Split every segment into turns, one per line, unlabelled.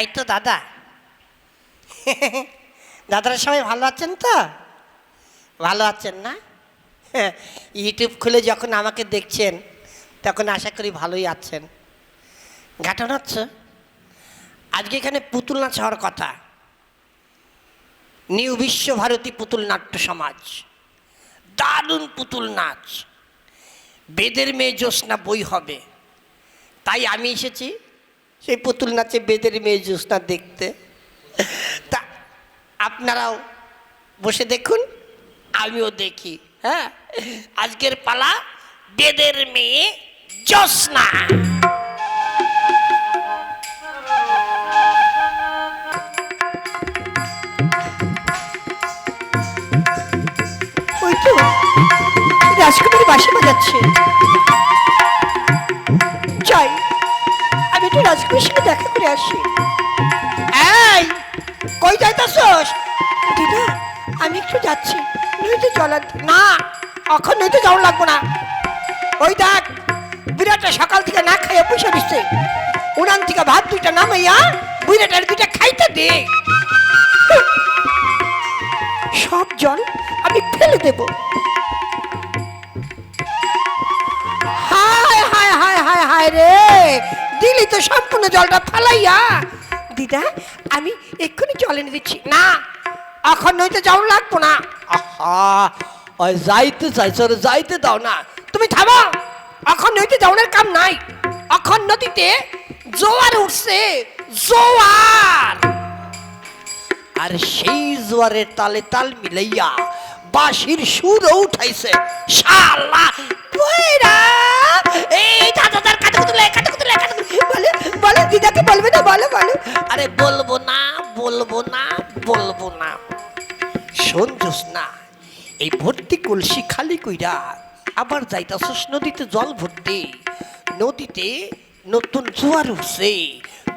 তাই তো দাদা। দাদারা সবাই ভালো আছেন তো? ভালো আছেন না? ইউটিউব খুলে যখন আমাকে দেখছেন, তখন আশা করি ভালোই আছেন। ঘাটন হচ্ছে, আজকে এখানে পুতুল নাচ হওয়ার কথা। নিউ বিশ্বভারতী পুতুল নাট্য সমাজ। দারুণ পুতুল নাচ। বেদের মেয়ে জ্যোৎস্না বই হবে। তাই আমি এসেছি সেই পুতুল নাচে বেদের মেয়ে জ্যোৎস্না দেখতে। তা আপনারাও বসে দেখুন, আমিও দেখি হ্যাঁ? আজকের পালা বেদের মেয়ে জ্যোৎস্না। রাজকুমারী বাসি বাজাচ্ছে। আসি। এই, কই যাইতাছস? দিদা, আমি একটু যাচ্ছি। নইতে চল না, এখন নইতে যাওয়া লাগবো না। ওই দেখ বিরাটটা সকাল থেকে না খাইয়ে পয়সা দিচ্ছে উনান থেকে ভাত দুইটা নামাইয়া বিরাটের দুইটা খাইতে দে। সব জল আমি ফেলে দেব। হায় হায় হায় হায় হায় রে। দিলি তো সম্পূর্ণ জলটা ফেলাইয়া। দিদা আমি এক্ষুনি জল এনে দিচ্ছি। না এখন নইতে যাও লাগবো না।
আহা ওই যাইতে চাইছো রে যাইতে দাও না।
তুমি থামো এখন নইতে যাওয়ার কাম নাই। এখন নদীতে জোয়ার উঠছে জোয়ার।
আর সেই জোয়ারের তালে তাল মিলাইয়া বাঁশির সুরও উঠাইছে
শালা। বইরা এই দাদাদার কাটে কুতুলে কাটে বলে বলে দিদাকে বলবে না বলো বলো।
আরে বলব না বলব না বলব না। শোন না এই ভর্তি কলসি খালি কইরা আবার যাইতাছস নদীতে জল ভর্তি। নদীতে নতুন জোয়ার উঠছে।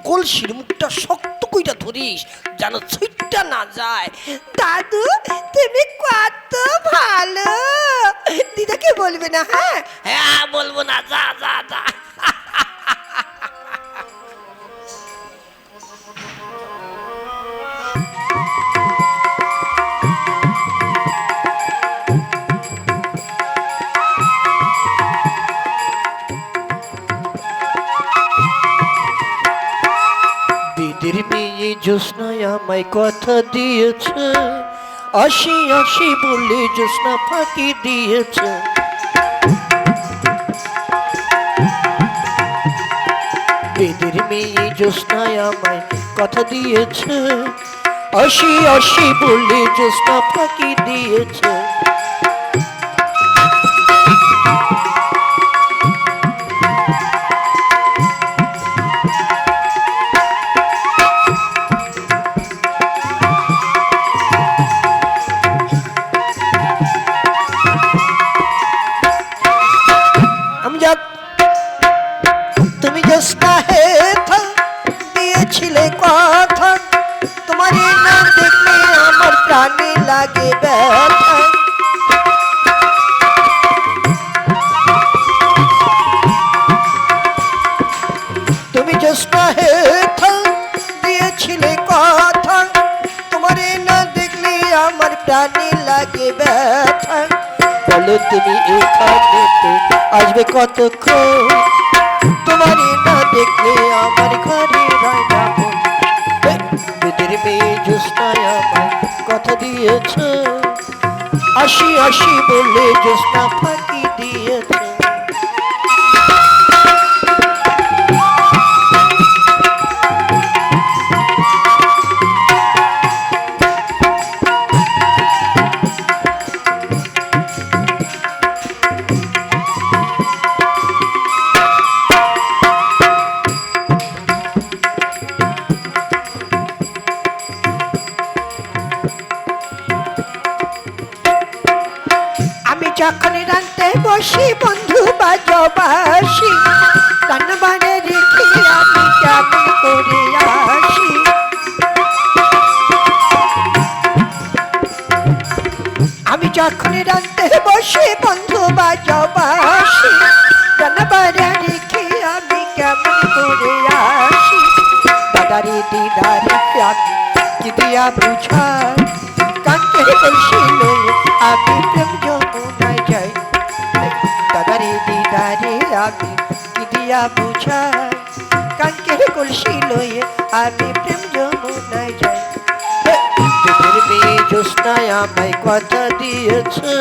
কলসির মুখটা শক্ত কইটা ধরিস, যেন ছুটটা না যায়।
দাদু, তুমি কত ভালো। দিদাকে বলবে না হ্যাঁ?
হ্যাঁ বলব না, যা যা যা। আমায় কথা দিয়েছে। আসি আসি বলে জোসনা ফাঁকি দিয়েছে। বেদের মেয়ে জোসনায় আমায় কথা দিয়েছে। আসি আসি বলে জোসনা ফাঁকি দিয়েছে। তোমার এই নাম দেখলে আমার প্রাণে লাগে ব্যথা তুমি জ্যোৎস্না হে থা, দিয়েছিলে কথা তোমার এই না দেখলে আমার প্রাণে লাগে ব্যথা বলো তুমি এখানেতে আসবে কতক্ষণ তোমার এই না দেখলে আমার ঘরে রয় না মন। এই, মেয়ে জ্যোৎস্নায় আমার কথা দিয়েছ। আসি আসি বলে জ্যোৎস্না ফাঁকি
যখন রানতে বসি বন্ধু বাজবাসি রান্নাবাড়ে রেখে আমি কেমন করে আসি। আমি যখন রানতে বসি বন্ধু বাজবাসি রান্নাবাড়ে রেখে আমি কেমন করে আসি।
দাদারে দিদারে আমি কি দিয়া বুঝাই আমি দিয়া বুঝাই। কান্তের কলসি লয়ে আমি প্রেম যমুনায় যাই। জ্যোৎস্নায় আমায় কথা দিয়েছে।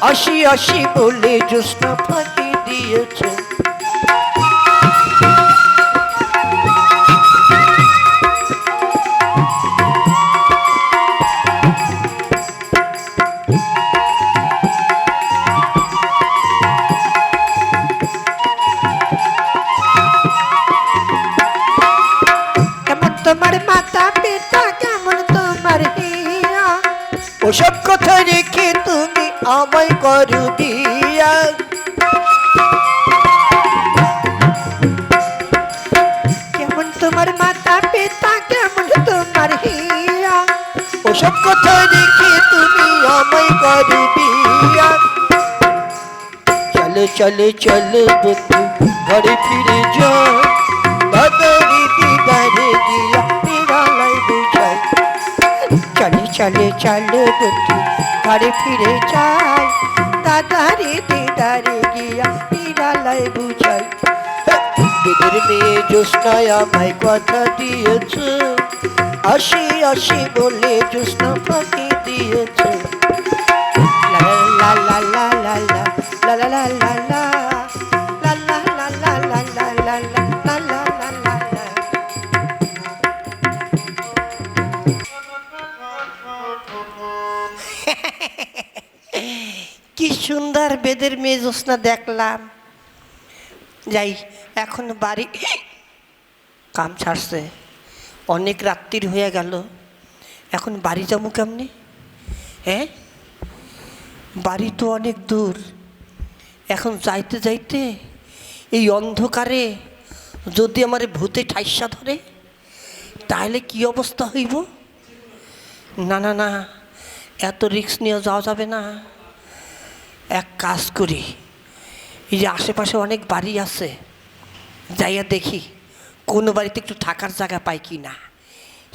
আসি আসি বলে জ্যোৎস্না ফাঁকি দিয়েছে। আমায় করু বিয়া কেমন তোমার মাতা পিতা কেমন তোমার হিয়া ওসব কথা রেখে তুমি আমায় করু বিয়া চলো চলো চলো বন্ধু ঘরে ফিরে যাও দাদারি দিদারে গিয়া নিরালাই বুঝাই চলে চলে চলো বন্ধু ঘরে ফিরে যাই দাদারে দিদারে গিয়া নিরালাই বুঝাই বেদের মেয়ে জ্যোৎস্নায় আমায় কথা দিয়েছে আসি আসি বলে জ্যোৎস্না ফাঁকি দিয়েছে লা লা লা লা লা লা লা লা লা লা লা লা লা লা লা la সুন্দর বেদের মেয়ে জ্যোৎস্না দেখলাম। যাই, এখন বাড়ি কাম ছাড়ছে। অনেক রাত্রির হয়ে গেল। এখন বাড়ি যাব কেমনি? হ্যাঁ বাড়ি তো অনেক দূর। এখন যাইতে যাইতে এই অন্ধকারে যদি আমার ভূতে ঠাইসা ধরে, তাহলে কি অবস্থা হইব? না না না, এত রিস্ক নিয়ে যাওয়া যাবে না। এক কাজ করি। এই যে আশেপাশে অনেক বাড়ি আছে, যাইয়া দেখি কোনো বাড়িতে একটু থাকার জায়গা পাই কি না।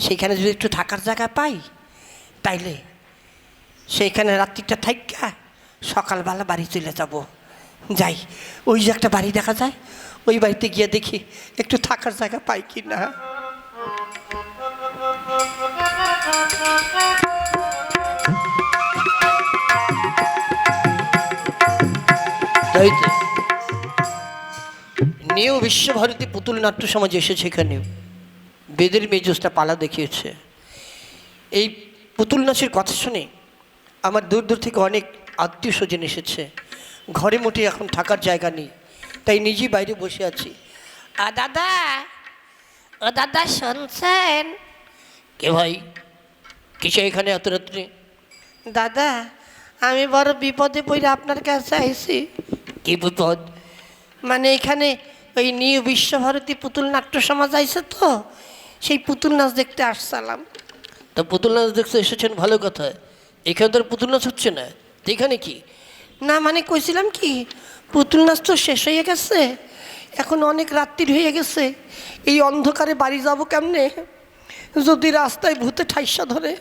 সেইখানে যদি একটু থাকার জায়গা পাই, তাইলে সেইখানে রাত্রিটা থাইকা সকালবেলা বাড়ি চলে যাব। যাই, ওই যে একটা বাড়ি দেখা যায়, ওই বাড়িতে গিয়ে দেখি একটু থাকার জায়গা পাই কি না। তাই তো নিউ বিশ্বভারতী পুতুল নাট্য সমাজ এসেছে এখানে। বেদের মেজোসটা পালা দেখিয়েছে। এই পুতুল নাচের কথা শুনে আমার দূর দূর থেকে অনেক আত্মীয় স্বজন এসেছে। ঘরে মোটে এখন থাকার জায়গা নেই তাই নিজেই বাইরে বসে আছি। আ দাদা ও দাদা শুনছেন? কে ভাই? কিসে এখানে এত রাত্রে? দাদা আমি বড় বিপদে পড়ে আপনার কাছে আইছি। কি বিপদ মানে এখানে ওই নিউ বিশ্বভারতী পুতুল নাট্য সমাজ আইছে তো সেই পুতুল নাচ দেখতে আসসালাম তো পুতুল নাচ দেখতে এসেছেন ভালো কথা। এখানে তো পুতুল নাচ হচ্ছে না। তো এখানে কি? না মানে কইছিলাম কি পুতুল নাচ তো শেষ হয়ে গেছে এখন অনেক রাত্রির হয়ে গেছে এই অন্ধকারে বাড়ি যাব কেমনে? যদি রাস্তায় ভূতে ঠাইসা ধরে।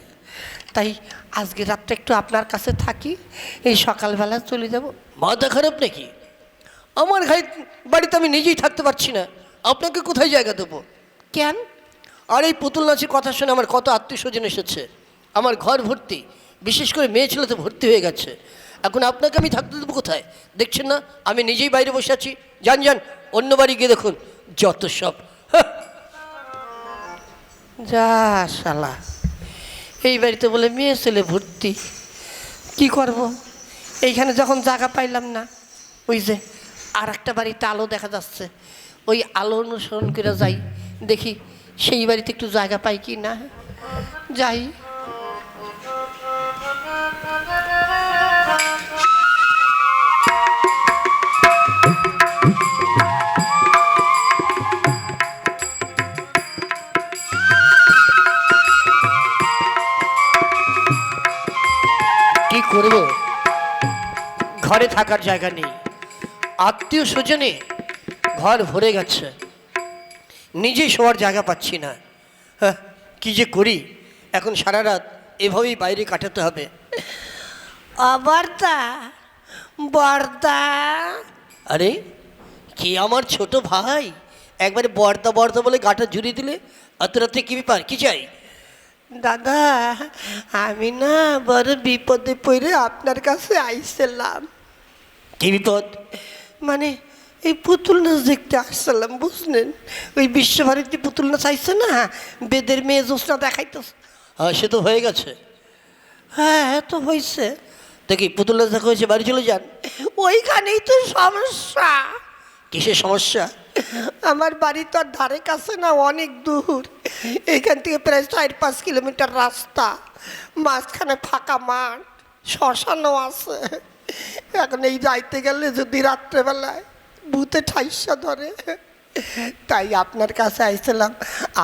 তাই আজকে রাতটা একটু আপনার কাছে থাকি এই সকালবেলা চলে যাব। মাথা খারাপ নাকি? আমার ঘাই বাড়িতে আমি নিজেই থাকতে পারছি না। আপনাকে কোথায় জায়গা দেবো? কেন? আর এই পুতুল নাচের কথা শুনে আমার কত আত্মীয় স্বজন এসেছে। আমার ঘর ভর্তি বিশেষ করে মেয়ে ছেলে তো ভর্তি হয়ে গেছে। এখন আপনাকে আমি থাকতে দেবো কোথায়? দেখছেন না? আমি নিজেই বাইরে বসে আছি। যান যান অন্য বাড়ি গিয়ে দেখুন যত সব। হাহ। যা শালা। এই বাড়িতে বলে, মেয়ে ছেলে ভর্তি, কি করব? এইখানে যখন জায়গা পাইলাম না, ওই যে আর একটা বাড়িতে আলো দেখা যাচ্ছে। ওই আলো অনুসরণ করে যাই, দেখি সেই বাড়িতে একটু জায়গা পাই কি না। যাই। করব? ঘরে থাকার জায়গা নেই। আত্মীয় স্বজনে ঘর ভরে গেছে। নিজে শোয়ার জায়গা পাচ্ছি না। হ্যাঁ কী যে করি? এখন সারা রাত এভাবেই বাইরে কাটাতে হবে।
অবর্দা বর্দা?
আরে কি আমার ছোট ভাই? একবারে বর্দা বর্দা বলে গাটা জুড়িয়ে দিলে? অত রাতে কি ব্যাপার? কি চাই?
দাদা আমি না বড় বিপদে পড়ে আপনার কাছে আইছিলাম।
কি বিপদ?
মানে এই পুতুল নাচ দেখতে আসছিলাম বুঝলেন? ওই বিশ্বভারতী পুতুল নাচ আইছে না বেদের মেয়ে জোসনা দেখাইতেছে।
হ্যাঁ সে তো হয়ে গেছে।
হ্যাঁ হ্যাঁ তো হয়েছে
দেখি পুতুল নাচ দেখা হয়েছে? বাড়ি চলে যান।
ওইখানেই তো সমস্যা।
কিসের সমস্যা?
আমার বাড়ি তো আর ধারে কাছে না অনেক দূর। এখান থেকে প্রায় চার পাঁচ কিলোমিটার রাস্তা। মাঝখানে ফাঁকা মাঠ শ্মশানও আছে। এখন এই যাইতে গেলে যদি রাত্রেবেলায় ভূতে ঠাইসা ধরে তাই আপনার কাছে আইছিলাম।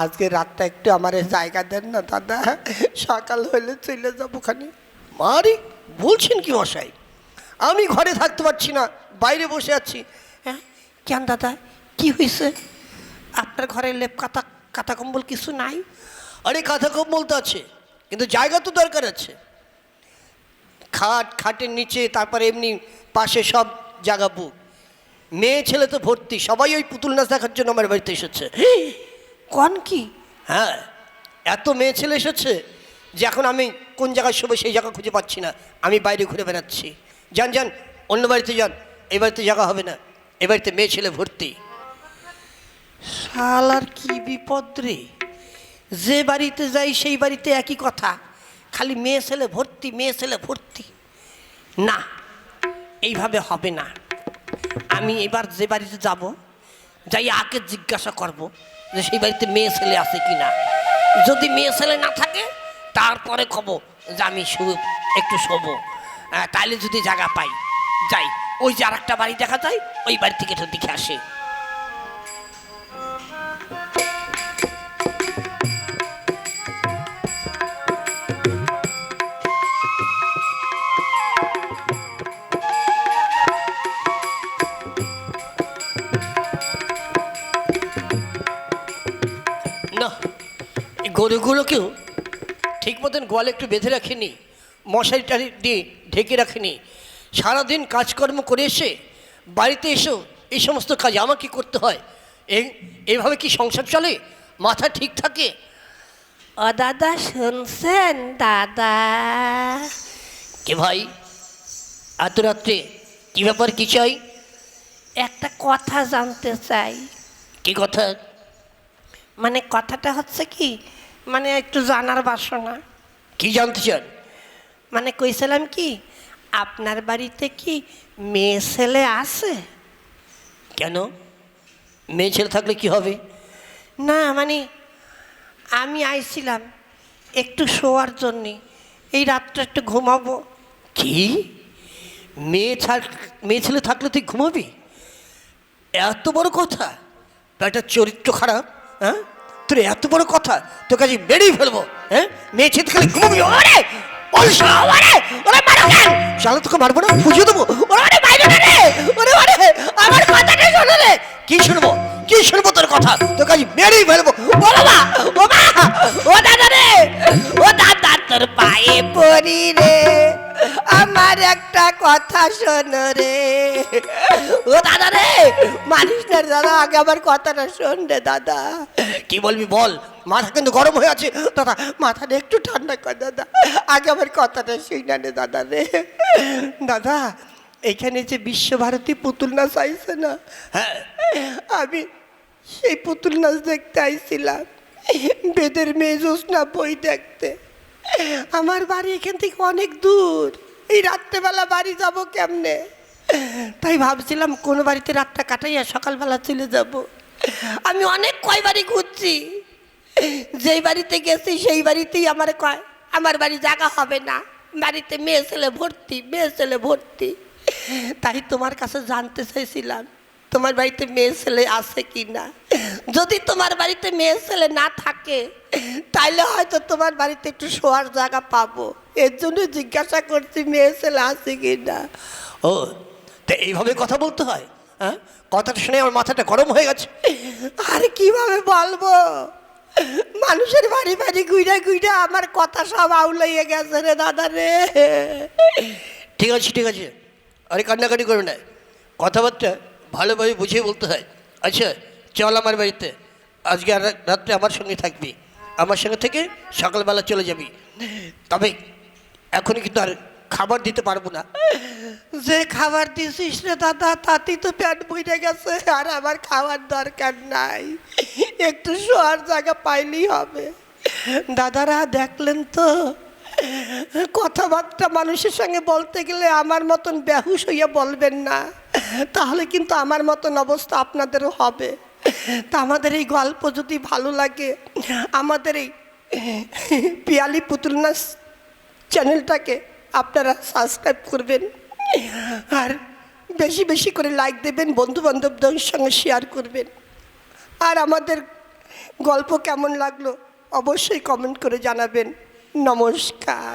আজকে রাতটা একটু আমার জায়গা দেন না দাদা। সকাল হলে চলে যাব ওখানে
মারি বলছেন কি মশাই? আমি ঘরে থাকতে পারছি না বাইরে বসে আছি।
কেন দাদা? কি হয়েছে? আপনার ঘরে লেপ কাতা কাতা কম্বল কিছু নাই?
আরে কথা কম্বল তো আছে কিন্তু জায়গা তো দরকার আছে। খাট খাটের নিচে তারপরে এমনি পাশে সব জায়গা বুক। মেয়ে ছেলে তো ভর্তি সবাই ওই পুতুল নাচ দেখার জন্য আমার বাড়িতে এসেছে।
কন কি?
হ্যাঁ এত মেয়ে ছেলে এসেছে যে এখন আমি কোন জায়গায় শোবো সেই জায়গা খুঁজে পাচ্ছি না। আমি বাইরে ঘুরে বেড়াচ্ছি। যান যান অন্য বাড়িতে যান এই বাড়িতে জায়গা হবে না। এ বাড়িতে মেয়ে ছেলে ভর্তি।
শালার কি বিপদ রে? যে বাড়িতে যাই সেই বাড়িতে একই কথা। খালি মেয়ে ছেলে ভর্তি, মেয়ে ছেলে ভর্তি। না, এইভাবে হবে না। আমি এবার যে বাড়িতে যাব, যাই আগে জিজ্ঞাসা করব যে সেই বাড়িতে মেয়ে ছেলে আছে কি না যদি মেয়ে ছেলে না থাকে, তারপরে কব যে আমি শুধু একটু শোবো। তাইলে যদি জায়গা পাই, যাই। ওই যে আর একটা বাড়ি দেখা যায়, ওই বাড়ি থেকে একটু দেখে আসে।
না, এই গরুগুলোকেও ঠিক মতন গোয়ালে একটু বেঁধে রাখিনি মশারি টারি দিয়ে ঢেকে রাখিনি। সারাদিন কাজকর্ম করে এসে বাড়িতে এসো এই সমস্ত কাজ আমাকে করতে হয়। এই এইভাবে কি সংসার চলে? মাথা ঠিক থাকে?
ও দাদা শুনছেন দাদা?
কে ভাই? এত রাত্রে কী ব্যাপার কী চাই?
একটা কথা জানতে চাই।
কি কথা?
মানে কথাটা হচ্ছে কি? মানে একটু জানার বাসনা।
কি জানতে চান?
মানে কইছিলাম কি? আপনার বাড়িতে কি মেয়ে ছেলে আছে?
কেন? মেয়ে ছেলে থাকলে কি হবে?
না মানে আমি আইছিলাম একটু শোয়ার জন্যে। এই রাতটা একটু ঘুমাবো।
কি? মেয়ে ছাড় মেয়ে ছেলে থাকলে তুই ঘুমাবি? এত বড় কথা। একটা চরিত্র খারাপ হ্যাঁ? তোর এত বড় কথা তোর কাছে বেরিয়ে ফেলব হ্যাঁ? মেয়ে ছেলে খালি ঘুমাবি? ওরে শালা, ওরে ওরে মারো কেন? শালা তোকে মারবো না? বুঝিয়ে দেবো? ওরে ওরে বাইরে না রে। ওরে ওরে আমার কথাটা শোনো রে। কি শুনব? কি শুনব তোর কথা? তোর কাছে বেরিয়ে ফেলব। বলো বাবা ও মা ও দাদা রে। ও দাদা তোর পায়ে পড়ি রে।
আমার একটা কথা শোনো রে। ও দাদা রে, মানিস না দাদা, আগে আমার কথাটা শোন রে দাদা।
কি বলবি বল, মাথা কিন্তু গরম হয়ে আছে।
দাদা, মাথাটা একটু ঠান্ডা কর দাদা। আগে আমার কথাটা শুই না রে দাদা রে। দাদা, এখানে যে বিশ্বভারতী পুতুল নাচ আইছে না
হ্যাঁ
আমি সেই পুতুল নাচ দেখতে আইছিলাম। বেদের মেয়ে জোসনা বই দেখতে। আমার বাড়ি এখান থেকে অনেক দূর। এই রাত্রেবেলা বাড়ি যাব কেমনে? তাই ভাবছিলাম কোন বাড়িতে রাতটা কাটাইয়া সকালবেলা চলে যাব। আমি অনেক কয় বাড়ি ঘুরছি। যেই বাড়িতে গেছি সেই বাড়িতেই আমার কয়, আমার বাড়ি জায়গা হবে না। বাড়িতে মেয়ে ছেলে ভর্তি, মেয়ে ছেলে ভর্তি। তাই তোমার কাছে জানতে চাইছিলাম, তোমার বাড়িতে মেয়ে ছেলে আছে কি না যদি তোমার বাড়িতে মেয়ে ছেলে না থাকে তাইলে হয়তো তোমার বাড়িতে একটু শোয়ার জায়গা পাবো। এর জন্য জিজ্ঞাসা করছি মেয়ে ছেলে আছে কি না
ও তো এইভাবে কথা বলতে হয়? হ্যাঁ? কথাটা শুনে আমার মাথাটা গরম হয়ে গেছে।
আরে কীভাবে বলব? মানুষের বাড়ি বাড়ি গুইরা গুইরা আমার কথা সব আউলাইয়ে গেছে রে দাদা রে।
ঠিক আছে ঠিক আছে। আরে কান্নাকাটি করবে না। কথাবার্তা ভালোভাবে বুঝিয়ে বলতে হয়। আচ্ছা চল আমার বাড়িতে। আজকে আর রাত্রে আমার সঙ্গে থাকবি। আমার সঙ্গে থেকে সকালবেলা চলে যাবি। তবে এখনই কিন্তু আর খাবার দিতে পারব না।
যে খাবার দিছিস রে দাদা, তাতেই তো পেট বইরে গেছে। আর আমার খাওয়ার দরকার নাই। একটু শোয়ার জায়গা পাইলেই হবে। দাদারা দেখলেন তো, কথাবার্তা মানুষের সঙ্গে বলতে গেলে আমার মতন বেহুশ হইয়া বলবেন না। তাহলে কিন্তু আমার মতন অবস্থা আপনাদেরও হবে। তা আমাদের এই গল্প যদি ভালো লাগে, আমাদের এই পিয়ালি পুতুল নাচ চ্যানেলটাকে আপনারা সাবস্ক্রাইব করবেন। আর বেশি বেশি করে লাইক দেবেন বন্ধু বান্ধবদের সঙ্গে শেয়ার করবেন। আর আমাদের গল্প কেমন লাগল, অবশ্যই কমেন্ট করে জানাবেন। নমস্কার।